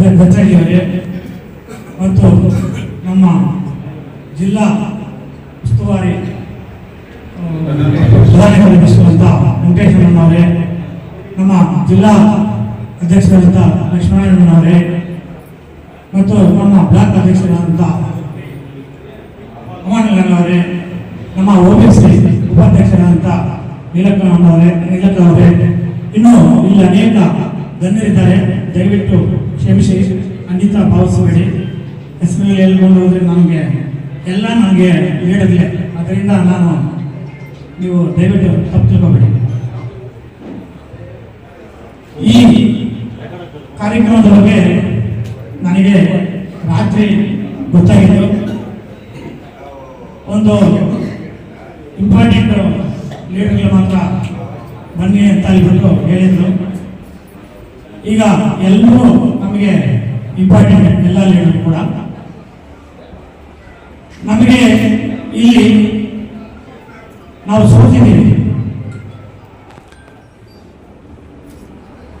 ಅವರೇ ಮತ್ತು ನಮ್ಮ ಜಿಲ್ಲಾ ಉಸ್ತುವಾರಿ ಆ, ಪ್ರಧಾನ ಕಾರ್ಯದರ್ಶಿಯಾದಂಥ ವೆಂಕಟೇಶ್ವರಣ್ಣವರೇ ನಮ್ಮ ಜಿಲ್ಲಾ ಅಧ್ಯಕ್ಷರಾದಂಥ ಲಕ್ಷ್ಮಣಣ್ಣನವರೇ ಮತ್ತು ನಮ್ಮ ಬ್ಲಾಕ್ ಅಧ್ಯಕ್ಷರಾದಂಥ ಅಮಾನಣ್ಣನವರೇ ನಮ್ಮ ಒ ಬಿ ಸಿ ಉಪಾಧ್ಯಕ್ಷರಾದಂಥ ನೀಲಕ್ಕಣ್ಣನವರೇ ನೀಲಕ್ಕನವರೇ ಇನ್ನು ಇಲ್ಲಿ ಅನೇಕ ಗಣ್ಯರಿದ್ದಾರೆ. ದಯವಿಟ್ಟು ಕ್ಷಮಿಸಿ. ಖಂಡಿತ ಭಾವಿಸಬೇಡಿ. ಹೆಸರು ಹೇಳ್ಕೊಂಡು ಹೋದ್ರೆ ನಮಗೆ, ಎಲ್ಲ ನನಗೆ ಹೇಳಿದ್ಲೆ ಅದರಿಂದ ನಾನು ನೀವು ದಯವಿಟ್ಟು ತಪ್ಪು ತಿಳ್ಕೊಬೇಡಿ. ಈ ಕಾರ್ಯಕ್ರಮದ ಬಗ್ಗೆ ನನಗೆ ರಾತ್ರಿ ಗೊತ್ತಾಗಿತ್ತು. ಒಂದು ಇಂಪಾರ್ಟೆಂಟ್ ಲೀಡರ್ಗಳು ಮಾತ್ರ ಬನ್ನಿ ಅಂತ ಹೇಳ್ಬಿಟ್ಟು ಹೇಳಿದ್ರು. ಈಗ ಎಲ್ಲರೂ ನಮಗೆ ಇಂಪಾರ್ಟೆಂಟ್ ಎಲ್ಲ ಲೀಡರ್ ಕೂಡ. ನಮಗೆ ಇಲ್ಲಿ ನಾವು ಸೋತಿದ್ದೀವಿ.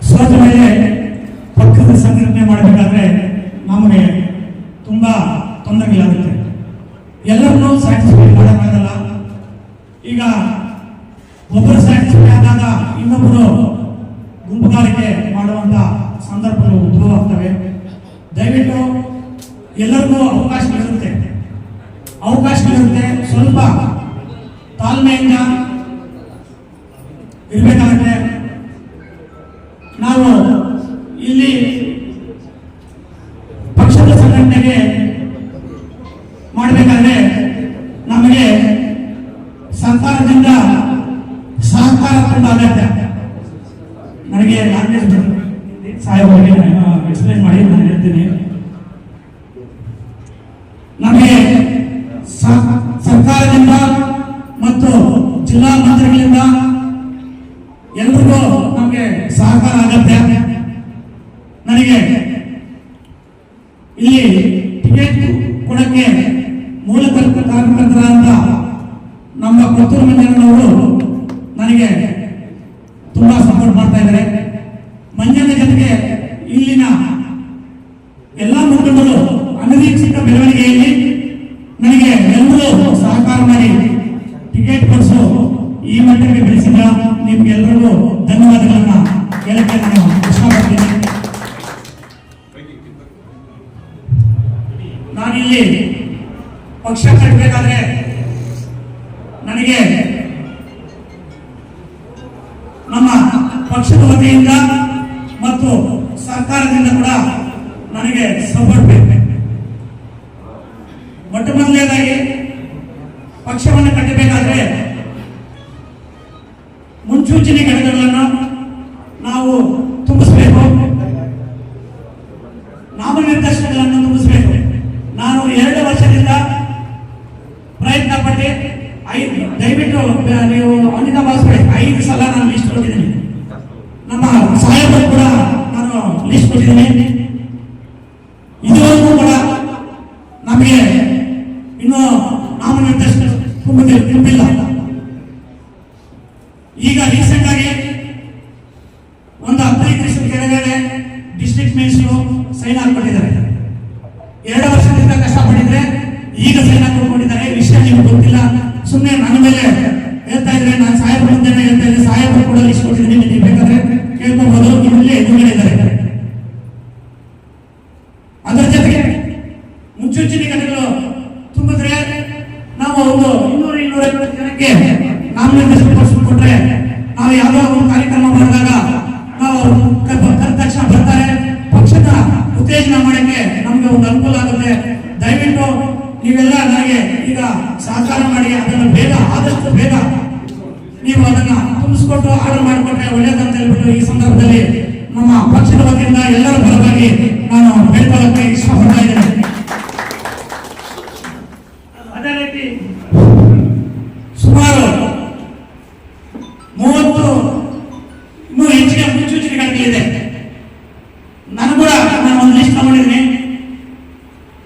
ಸೋತ ಮೇಲೆ ಪಕ್ಕದ ಸಂಘಟನೆ ಮಾಡಬೇಕಾದ್ರೆ ನಮಗೆ ತುಂಬಾ ತೊಂದರೆಗಳಾಗುತ್ತೆ. ಎಲ್ಲರನ್ನೂ ಸ್ಯಾಟಿಸ್ಫೈ ಮಾಡೋಕ್ಕಾಗಲ್ಲ. ಈಗ ಒಬ್ಬರು ಸ್ಯಾಟಿಸ್ಫೈ ಆದಾಗ ಇನ್ನೊಬ್ಬರು ದಯವಿಟ್ಟು ಎಲ್ಲರಿಗೂ ಅವಕಾಶಗಳಿರುತ್ತೆ ಅವಕಾಶಗಳಿರುತ್ತೆ ಸ್ವಲ್ಪ ತಾಳ್ಮೆಯಿಂದ ಇರಬೇಕಾಗುತ್ತೆ. ನಾವು ಇಲ್ಲಿ ಪಕ್ಷದ ಸಂಘಟನೆಗೆ ಮಾಡಬೇಕಾದ್ರೆ ನಮಗೆ ಸರ್ಕಾರದಿಂದ ಸಹಕಾರ ಅಗತ್ಯ. ನನಗೆ ಸಾಹೇಬ್ ಅವರಿಗೆ ಎಕ್ಸ್ಪ್ಲೈನ್ ಮಾಡಿ, ನಾನು ಹೇಳ್ತೀನಿ ನಮಗೆ ಸ- ಸರ್ಕಾರದಿಂದ ಮತ್ತು ಜಿಲ್ಲಾ ಮಂತ್ರಿಗಳಿಂದ ಎಲ್ರಿಗೂ ನಮಗೆ ಸಹಕಾರ ಆಗತ್ತೆ. ನನಗೆ ಇಲ್ಲಿ ಟಿಕೆಟ್ ಕೊಡಕ್ಕೆ ಮೂಲ ಅಂತ ನಮ್ಮ ಕೊತ್ತೂರು ಮಂಜಣ್ಣನವರು ನನಗೆ ತುಂಬಾ ಸಪೋರ್ಟ್ ಮಾಡ್ತಾ ಇದ್ದಾರೆ. ಮಂಜಣ್ಣ ಜೊತೆಗೆ ಇಲ್ಲಿನ ಎಲ್ಲ ಮುಖಂಡರು ಅನಿರೀಕ್ಷಿತ ನನಗೆ ಸಹಕಾರ ಮಾಡಿ. ಟಿಕೆಟ್ ಕೊಡಿಸು. ಈ ಮಟ್ಟಕ್ಕೆ ಬೆಳೆಸಿದ ನಿಮ್ಗೆಲ್ಲರಿಗೂ ಧನ್ಯವಾದಗಳನ್ನ ಹೇಳಕ್ಕೆ ನಾನು ಇಷ್ಟಪಡ್ತೀನಿ ನಾನಿಲ್ಲಿ ಪಕ್ಷ ಕಟ್ಟಬೇಕಾದ್ರೆ ನನಗೆ ನಮ್ಮ ಪಕ್ಷದ ವತಿಯಿಂದ ಮತ್ತು ಸರ್ಕಾರದಿಂದ ಕೂಡ ನನಗೆ ಸಪೋರ್ಟ್ ಬೇಕು. ಮೊಟ್ಟ ಮೊದಲನೇದಾಗಿ ಪಕ್ಷವನ್ನು ಕಟ್ಟಬೇಕಾದ್ರೆ ಮುನ್ಸೂಚನೆ ಘಟಕಗಳನ್ನು ನಾವು ತುಂಬಿಸಬೇಕು. ನಾಮನಿರ್ದೇಶನಗಳನ್ನು ತುಂಬಿಸಬೇಕು. ನಾನು ಎರಡು ವರ್ಷದಿಂದ ಪ್ರಯತ್ನ ಪಟ್ಟೆ ಐದು, ದಯವಿಟ್ಟು ನೀವು ಅನಿತಾ ಭಾವಿಸ್ಬೇಡಿ ಐದು ಸಲ ನಾನು ಲಿಸ್ಟ್ ಕೊಟ್ಟಿದ್ದೀನಿ. ನಮ್ಮ ಸಾಹೇಬರು ಕೂಡ ನಾನು ಲಿಸ್ಟ್ ಕೊಟ್ಟಿದ್ದೀನಿ. ಇದುವರೆಗೂ ಕೂಡ ನಮಗೆ ಇನ್ನೂ ನಾಮನಿರ್ದೇಶನ ತುಂಬಿದೆ ತುಂಬಿಲ್ಲ ಈಗ ರೀಸೆಂಟ್ ಆಗಿ ಒಂದು ಅಪ್ಲಿಕೇಶನ್ ಕೆಳಗಡೆ ಡಿಸ್ಟ್ರಿಕ್ಟ್ ಮಿನಿಸ್ಟ್ರು ಸೈನ್ ಹಾಕೊಂಡಿದ್ದಾರೆ ಎರಡು ವರ್ಷದಿಂದ ಕಷ್ಟಪಟ್ಟಿದ್ರೆ ಈಗ ಸೈನ್ ಹಾಕೊಂಡಿದ್ದಾರೆ ವಿಷಯ ನಿಮ್ಗೆ ಗೊತ್ತಿಲ್ಲ. ಸುಮ್ಮನೆ ನನ್ನ ಮೇಲೆ ಹೇಳ್ತಾ ಇದ್ರೆ ನಾನು ಕಾರ್ಯಕ್ರಮಕ್ಕೆ ಕಾಂಗ್ರೆಸ್ ಕೊಟ್ಟರೆ ನಾವು ಯಾವುದೋ ಒಂದು ಕಾರ್ಯಕ್ರಮ ಬಂದಾಗ ನಾವು ತಕ್ಷಣ ಬರ್ತಾರೆ. ಪಕ್ಷದ ಉತ್ತೇಜನ ಮಾಡಕ್ಕೆ ನಮ್ಗೆ ಒಂದು ಅನುಕೂಲ ಆಗುತ್ತೆ. ದಯವಿಟ್ಟು ನೀವೆಲ್ಲ ನನಗೆ ಈಗ ಸಹಕಾರ ಮಾಡಿ, ಅದನ್ನು ಬೇಗ, ಆದಷ್ಟು ಬೇಗ ನೀವು ಅದನ್ನ ತುಂಬಿಸ್ಕೊಟ್ಟು ಆರ್ಡರ್ ಮಾಡಿಕೊಟ್ರೆ ಒಳ್ಳೇದಂತ ಹೇಳ್ಬಿಟ್ಟು ಈ ಸಂದರ್ಭದಲ್ಲಿ ನಮ್ಮ ಪಕ್ಷದ ವತಿಯಿಂದ ಎಲ್ಲರ ಪರವಾಗಿ ನಾನು ಬೇಡ್ಕೊಳ್ಳಕ್ಕೆ ಇಷ್ಟಪಡ್ತಾ ಇದ್ದೇನೆ. ಅದೇ ರೀತಿ ಮಾಡಿದ್ನಿ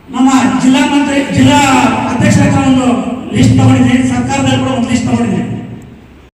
ನಮ್ಮ ಜಿಲ್ಲಾ ಮಂತ್ರಿ ಜಿಲ್ಲಾ ಅಧ್ಯಕ್ಷರ ಒಂದು ಲಿಸ್ಟ್ ತಗೊಂಡಿದ್ದೀನಿ ಸರ್ಕಾರದಲ್ಲಿ ಕೂಡ ಒಂದು ಲಿಸ್ಟ್ ತಗೊಂಡಿದ್ದೀನಿ